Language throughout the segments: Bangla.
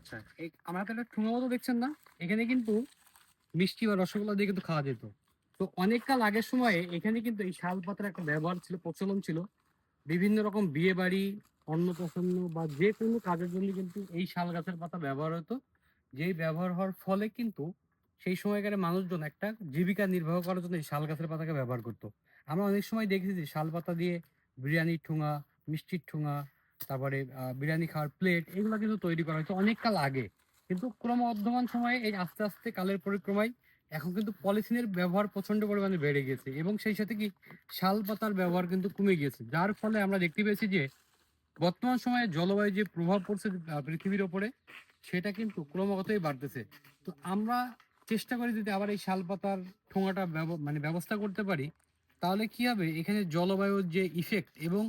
আচ্ছা এই আমরা একটা ঠুঙা মতো দেখছেন না, এখানে কিন্তু মিষ্টি বা রসগোল্লা দিয়ে কিন্তু খাওয়া যেত। তো অনেক কাল আগের সময়ে এখানে কিন্তু এই শাল পাতার একটা ব্যবহার ছিল, প্রচলন ছিল। বিভিন্ন রকম বিয়ে বাড়ি, অন্নপ্রাশন বা যে কোনো কাজের জন্য কিন্তু এই শাল গাছের পাতা ব্যবহার হতো। যেই ব্যবহার হওয়ার ফলে কিন্তু সেই সময়কার মানুষজন একটা জীবিকা নির্বাহ করার জন্য এই শাল গাছের পাতাকে ব্যবহার করতো। আমরা অনেক সময় দেখেছি যে শাল পাতা দিয়ে বিরিয়ানির ঠুঙা, মিষ্টির ঠুঙা তারপরে বিরিয়ানি খাওয়ার প্লেট এগুলো কিন্তু তৈরি করা হয়েছে অনেক কাল আগে। কিন্তু ক্রমবর্ধমান সময়ে এই আস্তে আস্তে কালের পরিক্রমায় এখন কিন্তু পলিথিনের ব্যবহার প্রচণ্ড পরিমাণে বেড়ে গেছে এবং সেই সাথে কি শাল পাতার ব্যবহার কিন্তু কমে গিয়েছে। যার ফলে আমরা দেখতে পেয়েছি যে বর্তমান সময়ে জলবায়ু যে প্রভাব পড়ছে পৃথিবীর ওপরে, সেটা কিন্তু ক্রমাগতই বাড়তেছে। তো আমরা চেষ্টা করি যদি আবার এই শাল পাতার ঠোঙাটা মানে ব্যবস্থা করতে পারি, তাহলে কি হবে? এখানে জলবায়ুর যে ইফেক্ট এবং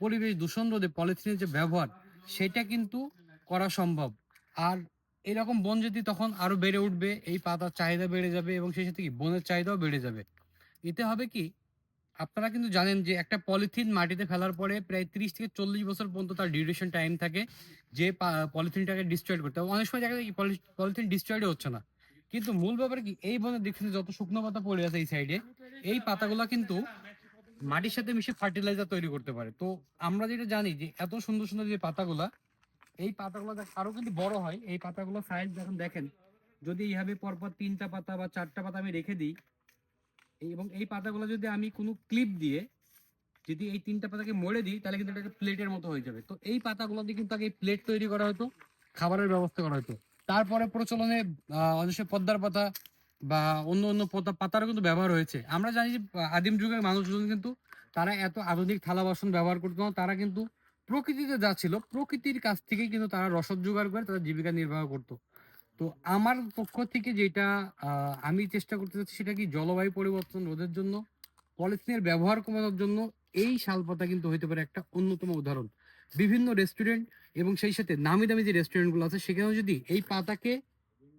পরিবেশ দূষণ রোধে পলিথিনের যে ব্যবহার, সেটা কিন্তু করা সম্ভব। আর এরকম বন যদি তখন আরও বেড়ে উঠবে, এই পাতার চাহিদা বেড়ে যাবে এবং সেই সাথে কি বনের চাহিদাও বেড়ে যাবে। এতে হবে কি, আপনারা কিন্তু জানেন যে একটা পলিথিন মাটিতে ফেলার পরে প্রায় তিরিশ থেকে চল্লিশ বছর পর্যন্ত তার ডিউরেশন টাইম থাকে, যে পলিথিনটাকে ডিস্ট্রয়েড করতে হবে অনেক সময় দেখা যায় কি পলিথিন ডিস্ট্রয়েড হচ্ছে না। কিন্তু মূল ব্যাপার কি, এই বনে দেখছেন যত শুকনো পাতা পড়ে আছে এই সাইডে এই পাতাগুলো কিন্তু মাটির সাথে মিশে ফার্টিলাইজার তৈরি করতে পারে। তো আমরা যেটা জানি যে এত সুন্দর সুন্দর যে পাতাগুলা, এই পাতাগুলো আরও কিন্তু বড় হয়। এই পাতাগুলো সাইজ যখন দেখেন, যদি এইভাবে পরপর তিনটা পাতা বা চারটা পাতা আমি রেখে দিই এবং এই পাতাগুলো যদি আমি কোনো ক্লিপ দিয়ে যদি এই তিনটা পাতাকে মরে দিই, তাহলে কিন্তু এটা প্লেটের মতো হয়ে যাবে। তো এই পাতাগুলো দিয়ে কিন্তু আগে প্লেট তৈরি করা হতো, খাবারের ব্যবস্থা করা হতো। তারপরে প্রচলনে অনেক পদ্মার পাতা বা অন্য অন্য পাতা, পাতারও কিন্তু ব্যবহার হয়েছে। আমরা জানি যে আদিম যুগের মানুষজন কিন্তু তারা এত আধুনিক থালা বাসন ব্যবহার করতো না তারা কিন্তু প্রকৃতিতে যা ছিল, প্রকৃতির কাছ থেকে কিন্তু তারা রসদ জোগাড় করে তারা জীবিকা নির্বাহ করতো। তো আমার পক্ষ থেকে যেটা আমি চেষ্টা করতে চাচ্ছি সেটা কি জলবায়ু পরিবর্তন রোধের জন্য, পলিথিনের ব্যবহার কমানোর জন্য এই শালপাতা কিন্তু হইতে পারে একটা অন্যতম উদাহরণ। বিভিন্ন রেস্টুরেন্ট এবং সেই সাথে নামি দামি যে রেস্টুরেন্টগুলো আছে, সেখানেও যদি এই পাতাকে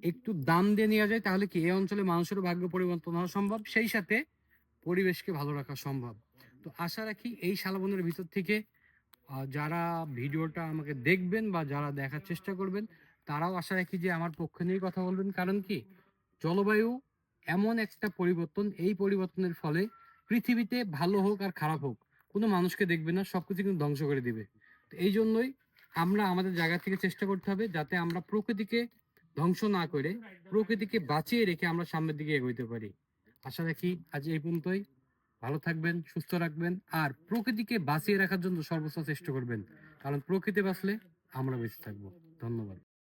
একটু দাম দিয়ে নেওয়া যায়, তাহলে কি এই অঞ্চলে মানুষের ভাগ্য পরিবর্তন হওয়া সম্ভব? সেই সাথে পরিবেশকে ভালো রাখা সম্ভব। তো আশা রাখি এই শালবনের ভিতর থেকে যারা ভিডিওটা আমাকে দেখবেন বা যারা দেখার চেষ্টা করবেন, তারাও আশা রাখি যে আমার পক্ষে নিয়ে কথা বলবেন। কারণ কি? জলবায়ু এমন একটা পরিবর্তন, এই পরিবর্তনের ফলে পৃথিবীতে ভালো হোক আর খারাপ হোক, কোনো মানুষকে দেখবে না সব কিছু কিন্তু ধ্বংস করে দিবে। তো এই জন্যই আমরা আমাদের জায়গা থেকে চেষ্টা করতে হবে, যাতে আমরা প্রকৃতিকে ধ্বংস না করে প্রকৃতিকে বাঁচিয়ে রেখে আমরা সামনের দিকে এগোইতে পারি। আশা রাখি আজ এই পর্যন্তই। ভালো থাকবেন, সুস্থ রাখবেন, আর প্রকৃতিকে বাঁচিয়ে রাখার জন্য সর্বোচ্চ চেষ্টা করবেন। কারণ প্রকৃতি বাঁচলে আমরা বেঁচে থাকব। ধন্যবাদ।